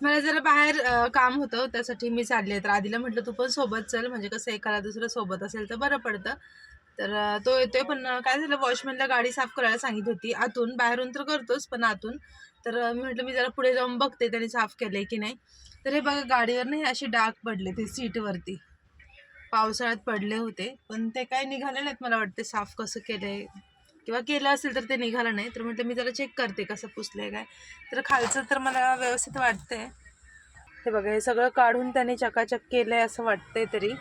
मला जरा बाहेर अ, काम होतं त्यासाठी मी चालले. तर आधीला म्हटलं तू पण सोबत चल. म्हणजे कसं एखादा दुसरं सोबत असेल तर बरं पडतं. तर अ, तो येतोय. पण अ, काय झालं वॉचमॅनला गाडी साफ करायला सांगितली होती. आतून बाहेरून तर करतोच पण आतून. तर अ, मी म्हटलं मी जरा पुढे जाऊन बघते त्याने साफ केलंय की नाही. तर हे बघा गाडीवर नाही असे डाग पडले ते सीटवरती. पावसाळ्यात पडले होते. पण ते काय निघाले नाहीत मला वाटते. साफ कसं केलंय? किंवा केलं असेल तर ते निघालं नाही. तर म्हटलं मी जरा चेक करते कसं पुसलंय काय. तर खालचं तर मला व्यवस्थित वाटतंय. हे बघा हे सगळं काढून त्याने चकाचक केलंय असं वाटतंय तरी.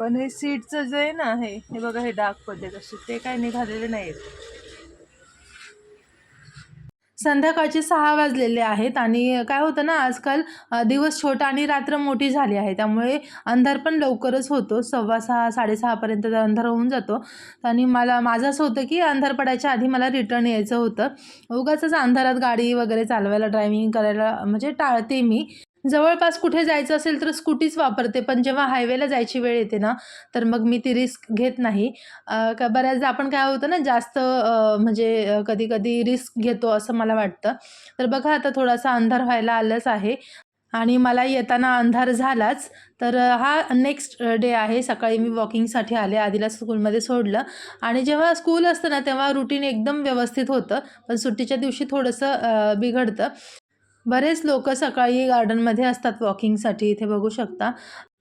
पण हे सीटचं जे आहे ना हे हे बघा हे डाग पडले तसे. ते काय निघालेले नाहीत संध्याकाळचे सहा वाजलेले आहेत आणि काय होतं ना आजकाल दिवस छोटा आणि रात्र मोठी झाली आहे. त्यामुळे अंधार पण लवकरच होतो. सव्वा सहा साडेसहापर्यंत अंधार होऊन जातो. आणि मला माझं असं होतं की अंधार पडायच्या आधी मला रिटर्न यायचं होतं. उगाचच अंधारात गाडी वगैरे चालवायला ड्रायव्हिंग करायला म्हणजे टाळते मी. जवळपास कुठे जायचं असेल तर स्कूटीच वापरते पण जेव्हा हायवेला जायची वेळ येते ना तर मग मी ती रिस्क घेत नाही. का बऱ्याचदा आपण काय होतं ना जास्त म्हणजे कधी कधी रिस्क घेतो असं मला वाटतं. तर बघा आता थोडासा अंधार व्हायला आलंच आहे आणि मला येताना अंधार झालाच. तर हा नेक्स्ट डे आहे. सकाळी मी वॉकिंगसाठी आले आधीला स्कूलमध्ये सोडलं आणि जेव्हा स्कूल असतं ना तेव्हा रुटीन एकदम व्यवस्थित होतं पण सुट्टीच्या दिवशी थोडंसं बिघडतं. बरेच लोक सकाळी गार्डनमध्ये असतात वॉकिंगसाठी इथे बघू शकता.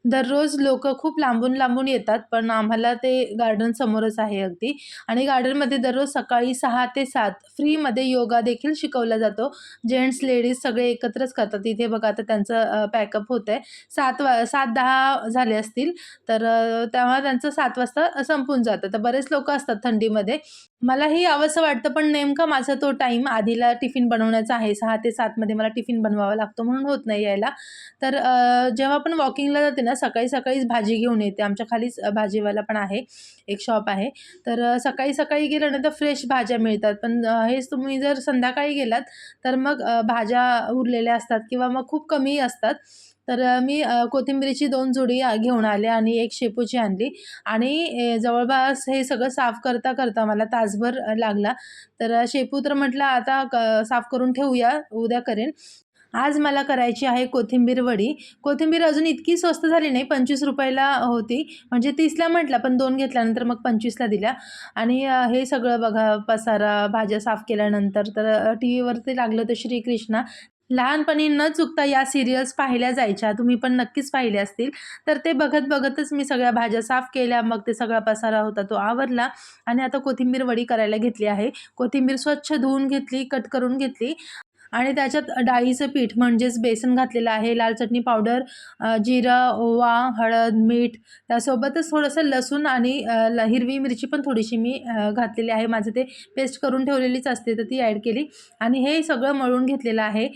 दररोज लोक खूप लांबून लांबून येतात पण आम्हाला ते गार्डन समोरच आहे अगदी. आणि गार्डनमध्ये दररोज सकाळी सहा ते सात फ्रीमध्ये योगा देखील शिकवला जातो. जेंट्स लेडीज सगळे एकत्रच करतात. इथे बघा आता त्यांचं पॅकअप होतं आहे सात वा सात दहा झाले असतील तर तेव्हा त्यांचं सात वाजता संपून जातं. तर बरेच लोक असतात थंडीमध्ये. मलाही यावंसं वाटतं पण नेमका माझा तो टाईम आधीला टिफिन बनवण्याचा आहे. सहा ते सातमध्ये मला टिफिन बनवावा लागतो म्हणून होत नाही यायला. तर जेव्हा आपण वॉकिंगला जाते ना सकाळी सकाळीच भाजी घेऊन येते. आमच्या खालीच भाजीवाला पण आहे. एक शॉप आहे. तर सकाळी सकाळी गेलं ना तर फ्रेश भाज्या मिळतात. पण हेच तुम्ही जर संध्याकाळी गेलात तर मग भाज्या उरलेल्या असतात किंवा मग खूप कमी असतात. तर मी कोथिंबीरीची दोन जुडी घेऊन आले आणि एक शेपूची आणली. आणि जवळपास हे सगळं साफ करता करता मला तासभर लागला. तर शेपू तर म्हटलं आता क साफ करून ठेवूया उद्या करेन. आज मला करायची आहे कोथिंबीर वडी. कोथिंबीर अजून इतकी स्वस्त झाली नाही पंचवीस रुपयाला होती. म्हणजे तीसला म्हटलं पण दोन घेतल्यानंतर मग पंचवीसला दिल्या. आणि हे सगळं बघा पसारा भाज्या साफ केल्यानंतर तर टी व्हीवरती लागलं तर श्रीकृष्णा. लहानपणी न चुकता या सिरियल्स पाहिल्या जायच्या. तुम्ही पण नक्कीच पाहिल्या असतील. तर ते बघत बघतच मी सगळ्या भाज्या साफ केल्या मग ते सगळा पसारा होता तो आवरला. आणि आता कोथिंबीर वडी करायला घेतली आहे. कोथिंबीर स्वच्छ धुवून घेतली कट करून घेतली. आणि त्याच्यात डाळीचं पीठ म्हणजेच बेसन घातलेलं आहे लाल चटणी पावडर जिरं ओवा हळद मीठ त्यासोबतच थोडंसं लसूण आणि ल हिरवी मिरची पण थोडीशी मी घातलेली आहे. माझं ते पेस्ट करून ठेवलेलीच असते तर ती ॲड केली. आणि हे सगळं मळून घेतलेलं आहे.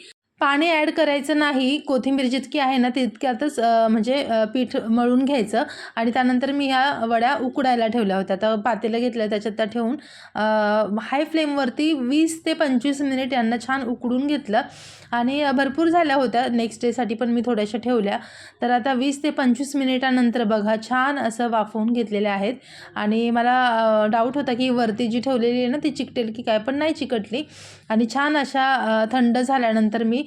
पाणी ॲड करायचं नाही कोथिंबीर जितकी आहे ना तितक्यातच म्हणजे पीठ मळून घ्यायचं आणि त्यानंतर मी ह्या वड्या उकडायला ठेवल्या होत्या. तर पातेलं घेतलं त्याच्यात त्या ठेवून हाय फ्लेमवरती वीस ते पंचवीस मिनिट यांना छान उकडून घेतलं आणि भरपूर झाल्या होत्या. नेक्स्ट डेसाठी पण मी थोड्याशा ठेवल्या. तर आता वीस ते पंचवीस मिनिटानंतर बघा छान असं वाफवून घेतलेले आहेत. आणि मला डाऊट होता की वरती जी ठेवलेली आहे ना ती चिकटेल की काय पण नाही चिकटली. आणि छान अशा थंड झाल्यानंतर मी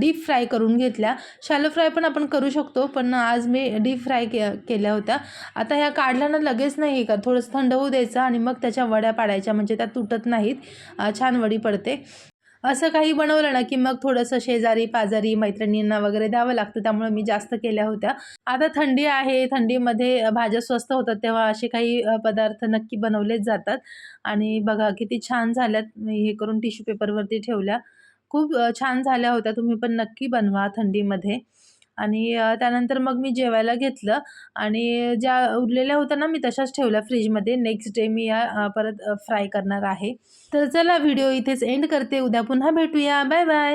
डीप फ्राय करून घेतल्या. शॅलो फ्राय पण आपण करू शकतो पण आज मी डीप फ्राय के केल्या होत्या. आता ह्या काढल्यानं लगेच नाही का थोडंसं थंड होऊ द्यायचं आणि मग त्याच्या वड्या पाडायच्या म्हणजे त्या तुटत नाहीत. छान वडी पडते. असं काही बनवलं ना की मग थोडंसं शेजारी पाजारी मैत्रिणींना वगैरे द्यावं लागतं त्यामुळे मी जास्त केल्या होत्या. आता थंडी आहे थंडीमध्ये भाज्या स्वस्त होतात तेव्हा असे काही पदार्थ नक्की बनवलेच जातात. आणि बघा किती छान झाल्यात हे करून टिश्यू पेपरवरती ठेवल्या. खूप छान झाल्या होत्या. तुम्ही पण नक्की बनवा थंडीमध्ये. आणि त्यानंतर मग मी जेवायला घेतलं. आणि ज्या उरलेल्या होत्या ना मी तशाच ठेवल्या फ्रीजमध्ये. नेक्स्ट डे मी या परत फ्राय करणार आहे. तर चला व्हिडिओ इथेच एंड करते. उद्या पुन्हा भेटूया. Bye bye